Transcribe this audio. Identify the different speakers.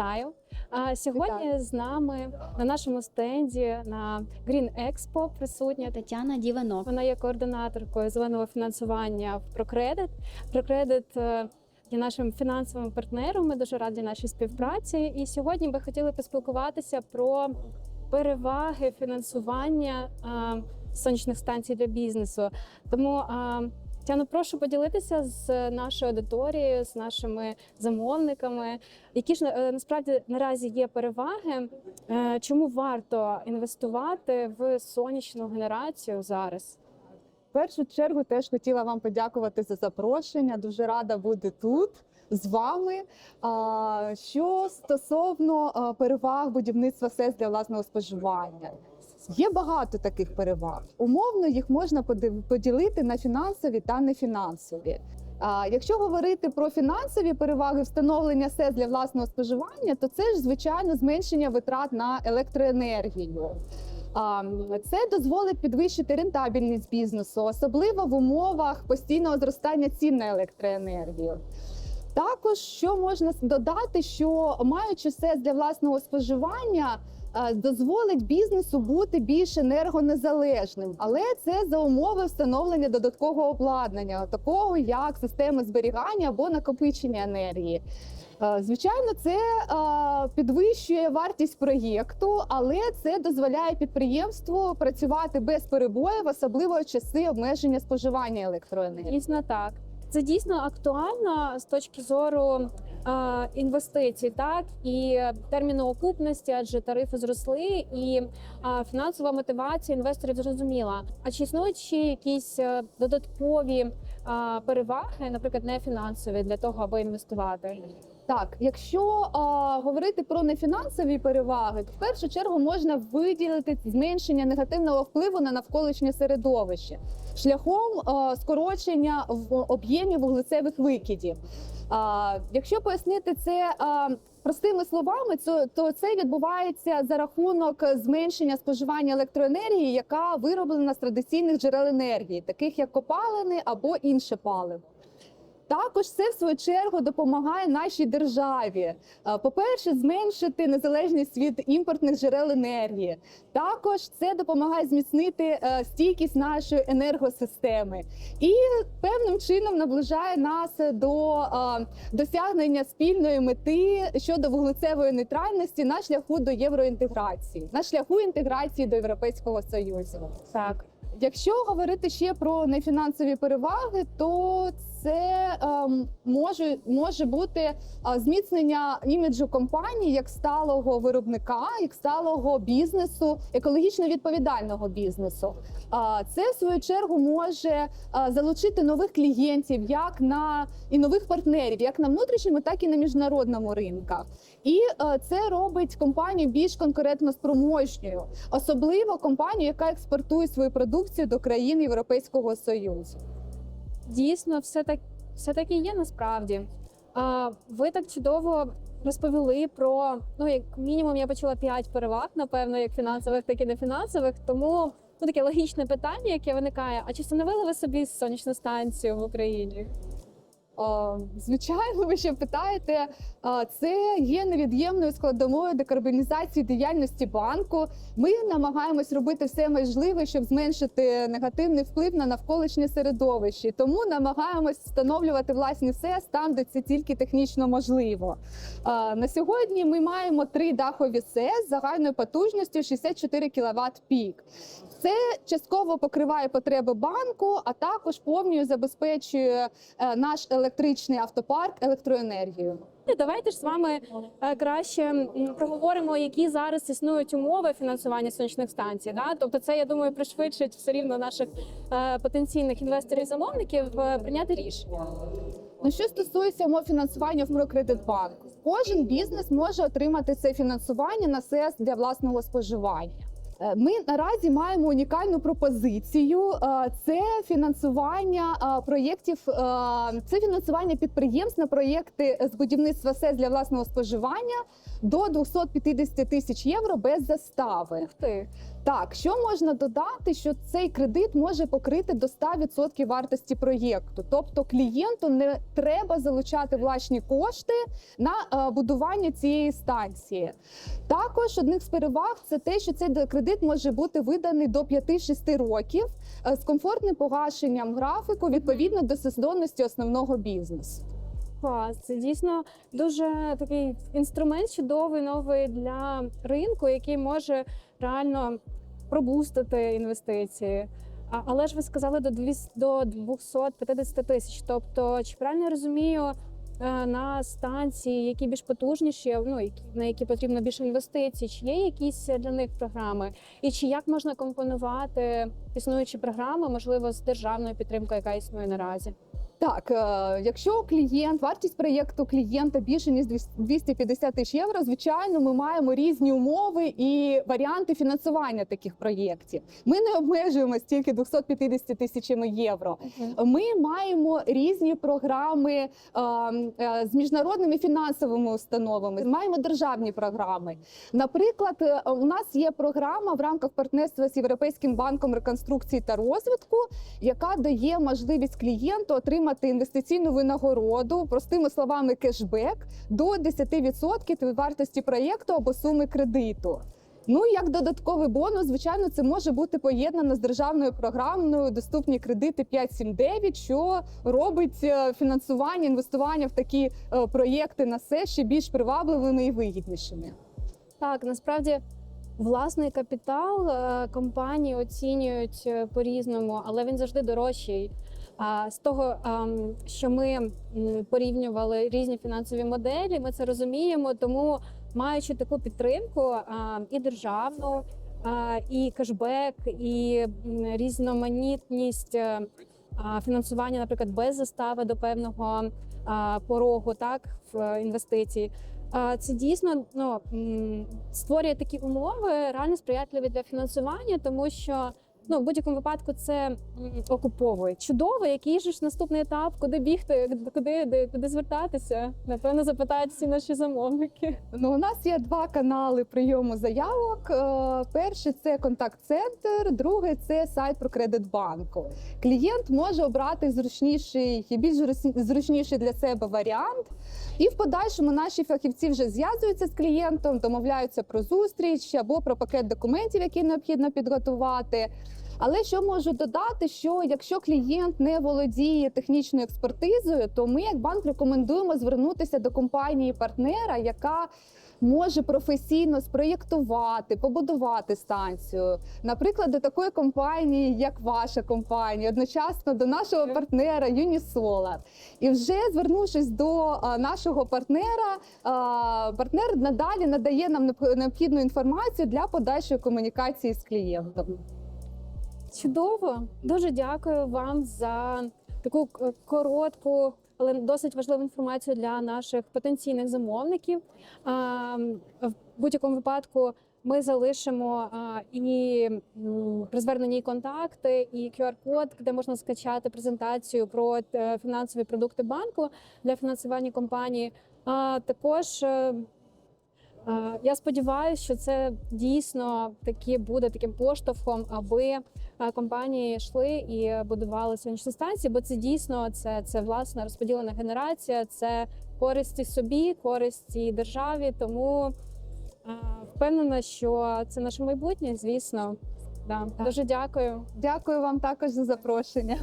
Speaker 1: Вітаю! А сьогодні
Speaker 2: Вітаю.
Speaker 1: з нами на нашому стенді на Green Expo присутня
Speaker 3: Тетяна Діванок.
Speaker 1: Вона є координаторкою зеленого фінансування в Прокредит. Прокредит е, є нашим фінансовим партнером. Ми дуже раді нашій співпраці. І сьогодні би хотіли поспілкуватися про переваги фінансування е, сонячних станцій для бізнесу. Тому е, Тяно, прошу поділитися з нашою аудиторією, з нашими замовниками, які ж е, насправді наразі є переваги, е, чому варто інвестувати в сонячну генерацію зараз?
Speaker 2: В першу чергу теж хотіла вам подякувати за запрошення. Дуже рада бути тут з вами. Що стосовно переваг будівництва СЕС для власного споживання. Є багато таких переваг. Умовно їх можна поділити на фінансові та нефінансові. А якщо говорити про фінансові переваги встановлення СЕС для власного споживання, то це ж звичайно зменшення витрат на електроенергію. Це дозволить підвищити рентабельність бізнесу, особливо в умовах постійного зростання цін на електроенергію. Також що можна додати, що маючи СЕС для власного споживання, дозволить бізнесу бути більш енергонезалежним, але це за умови встановлення додаткового обладнання, такого як системи зберігання або накопичення енергії. Е, Звичайно, це е, підвищує вартість проєкту, але це дозволяє підприємству працювати без перебоїв, особливо в часи обмеження споживання електроенергії.
Speaker 1: Дійсно так. Це дійсно актуально з точки зору е, інвестицій, так і терміну окупності, адже тарифи зросли, і е, фінансова мотивація інвесторів зрозуміла. А чи існують ще якісь е, додаткові е, переваги, наприклад, не фінансові для того, аби інвестувати?
Speaker 2: Так, якщо а, говорити про нефінансові переваги, то в першу чергу можна виділити зменшення негативного впливу на навколишнє середовище шляхом а, скорочення в об'ємі вуглецевих викидів. А, якщо пояснити це а, простими словами, то, то це відбувається за рахунок зменшення споживання електроенергії, яка вироблена з традиційних джерел енергії, таких як копалини або інше паливо. Також це в свою чергу допомагає нашій державі. Е, По-перше, зменшити незалежність від імпортних джерел енергії. Також це допомагає зміцнити е, стійкість нашої енергосистеми і певним чином наближає нас до е, досягнення спільної мети щодо вуглецевої нейтральності на шляху до євроінтеграції, на шляху інтеграції до Європейського Союзу.
Speaker 1: Так.
Speaker 2: Якщо говорити ще про нефінансові переваги, то це ем, може, може бути е, зміцнення іміджу компанії як сталого виробника, як сталого бізнесу, екологічно відповідального бізнесу. А це в свою чергу може е, залучити нових клієнтів, як на і нових партнерів, як на внутрішньому, так і на міжнародному ринках. І е, це робить компанію більш конкурентно спроможньою, особливо компанію, яка експортує свою продукцію до країн Європейського союзу.
Speaker 1: Дійсно, все так все таки є насправді. А, ви так чудово розповіли про ну, як мінімум, я почула п'ять переваг, напевно, як фінансових, так і нефінансових. Тому ну, таке логічне питання, яке виникає: а чи встановили ви собі сонячну станцію в Україні?
Speaker 2: О, Звичайно, ви ще питаєте, це є невід'ємною складовою декарбонізації діяльності банку. Ми намагаємось робити все можливе, щоб зменшити негативний вплив на навколишнє середовище. Тому намагаємось встановлювати власні СЕС там, де це тільки технічно можливо. На сьогодні ми маємо три дахові СЕС з загальною потужністю 64 кВт пік. Це частково покриває потреби банку, а також повністю забезпечує е, наш електричний автопарк електроенергією.
Speaker 1: Давайте ж з вами е, краще проговоримо, які зараз існують умови фінансування сонячних станцій. Да? Тобто, це я думаю пришвидшить все рівно наших е, потенційних інвесторів-замовників е, прийняти рішення.
Speaker 2: Ну що стосується умов фінансування в Прокредитбанку, кожен бізнес може отримати це фінансування на СЕС для власного споживання. Е, Ми наразі маємо унікальну пропозицію. Е, Це фінансування е, проєктів, це фінансування підприємств на проєкти з будівництва СЕС для власного споживання до 250 тисяч євро без застави.
Speaker 1: Ух ти.
Speaker 2: Так, що можна додати, що цей кредит може покрити до 100% вартості проєкту. Тобто клієнту не треба залучати власні кошти на будування цієї станції. Також одних з переваг це те, що цей де- кредит може бути виданий до 5-6 років е, з комфортним погашенням графіку відповідно до сезонності основного бізнесу.
Speaker 1: Клас, це дійсно дуже такий інструмент чудовий новий для ринку, який може реально пробустити інвестиції. Але ж ви сказали до 200, до 250 тисяч. Тобто, чи правильно я розумію, на станції, які більш потужніші, ну на які потрібно більше інвестицій, чи є якісь для них програми, і чи як можна компонувати існуючі програми, можливо, з державною підтримкою, яка існує наразі?
Speaker 2: Так, е, якщо клієнт, вартість проєкту клієнта більше ніж 250 тисяч євро, звичайно, ми маємо різні умови і варіанти фінансування таких проєктів. Ми не обмежуємося тільки 250 тисячами євро. Ми маємо різні програми е, е, з міжнародними фінансовими установами. Маємо державні програми. Наприклад, у нас є програма в рамках партнерства з Європейським банком реконструкції та розвитку, яка дає можливість клієнту отримати інвестиційну винагороду, простими словами, кешбек до 10% від вартості проєкту або суми кредиту. Ну як додатковий бонус, звичайно, це може бути поєднано з державною програмою доступні кредити 5.7.9, що робить е, фінансування, інвестування в такі е, проєкти на все ще більш привабливими і вигіднішими.
Speaker 1: Так, насправді власний капітал е, компанії оцінюють е, по-різному, але він завжди дорожчий. А з того, що ми порівнювали різні фінансові моделі, ми це розуміємо. Тому, маючи таку підтримку і державну, і кешбек, і різноманітність е, фінансування, наприклад, без застави до певного порогу, так в інвестиції. Це дійсно ну, створює такі умови реально сприятливі для фінансування, тому що ну, в будь-якому випадку це окуповує. Чудово, який же ж наступний етап, куди бігти, куди, де- куди звертатися? Напевно, запитають всі наші замовники.
Speaker 2: Ну, у нас є два канали прийому заявок. Е, Перший це контакт-центр, другий це сайт про кредитбанку. Клієнт може обрати зручніший і більш зручніший для себе варіант. І в подальшому наші фахівці вже зв'язуються з клієнтом, домовляються про зустріч або про пакет документів, які необхідно підготувати. Але що можу додати, що якщо клієнт не володіє технічною експертизою, то ми, як банк, рекомендуємо звернутися до компанії партнера, яка може професійно спроєктувати, побудувати станцію. Наприклад, до такої компанії, як ваша компанія, одночасно до нашого партнера Unisolar. І вже звернувшись до нашого партнера, партнер надалі надає нам необхідну інформацію для подальшої комунікації з клієнтом.
Speaker 1: Чудово, дуже дякую вам за таку коротку, але досить важливу інформацію для наших потенційних замовників. В будь-якому випадку ми залишимо і при зверненні контакти, і QR-код, де можна скачати презентацію про е, фінансові продукти банку для фінансування компанії. А також е, я сподіваюся, що це дійсно таки буде таким поштовхом, аби е, компанії йшли і будували сонячні станції, бо це дійсно це, це власна розподілена генерація, це користі собі, користі державі. Тому е, впевнена, що це наше майбутнє, звісно. Да.
Speaker 2: Так.
Speaker 1: Дуже дякую.
Speaker 2: Дякую вам також за запрошення.